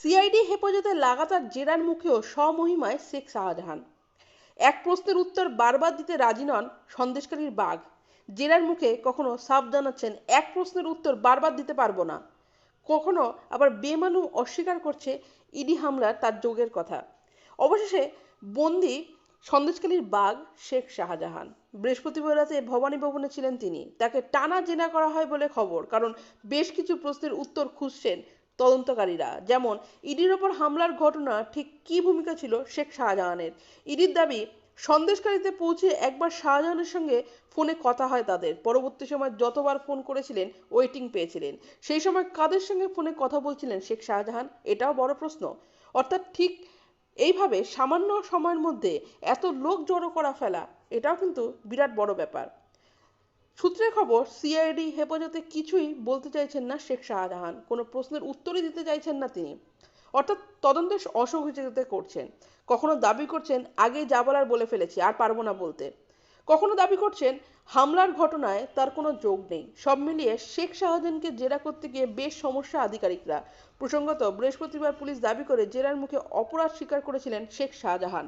CID হেফাজতে লাগাতার জেরার মুখেও স্বমহিমায় শেখ শাহজাহান। এক প্রশ্নের উত্তর বারবার দিতে রাজি নন সন্দেশকারীর বাঘ। জেরার মুখে কখনো সাফ জানাচ্ছেন এক প্রশ্নের উত্তর বারবার দিতে পারব না। কখনো আবার বেমানু অস্বীকার করছে ইডি হামলার তার যোগের কথা। অবশেষে বন্দি সন্দেশকালীর বাঘ শেখ শাহজাহান। বৃহস্পতিবার রাতে ভবানী ভবনে ছিলেন তিনি। তাকে টানা জেনা করা হয় বলে খবর, কারণ বেশ কিছু প্রশ্নের উত্তর খুঁজছেন তদন্তকারীরা। যেমন, ইডির ওপর হামলার ঘটনা ঠিক কী ভূমিকা ছিল শেখ শাহজাহানের? ইডির দাবি সন্দেশকারীতে পৌঁছে একবার শাহজাহানের সঙ্গে ফোনে কথা হয় তাদের। পরবর্তী সময় যতবার ফোন করেছিলেন, ওয়েটিং পেয়েছিলেন। সেই সময় কাদের সঙ্গে ফোনে কথা বলছিলেন শেখ শাহজাহান, এটাও বড় প্রশ্ন। অর্থাৎ ঠিক এইভাবে সামান্য সময়ের মধ্যে এত লোক জড়ো করা ফেলা, এটাও কিন্তু বিরাট বড় ব্যাপার। সূত্রের খবর সিআইডি হেফাজতে কিছুই বলতে চাইছেন না শেখ শাহজাহান। কোনো প্রশ্নের উত্তরই দিতে চাইছেন না তিনি। অর্থাৎ তদন্তে অসহযোগিতা করছেন। কখনো দাবি করছেন, আগে যা বলার বলে ফেলেছি, আর পারব না বলতে। কখনো দাবি করছেন, হামলার ঘটনায় তার কোনো যোগ নেই। সব মিলিয়ে শেখ শাহজাহানকে জেরা করতে গিয়ে বেশ সমস্যা আধিকারিকরা। প্রসঙ্গত, বৃহস্পতিবার পুলিশ দাবি করে জেরার মুখে অপরাধ স্বীকার করেছিলেন শেখ শাহজাহান।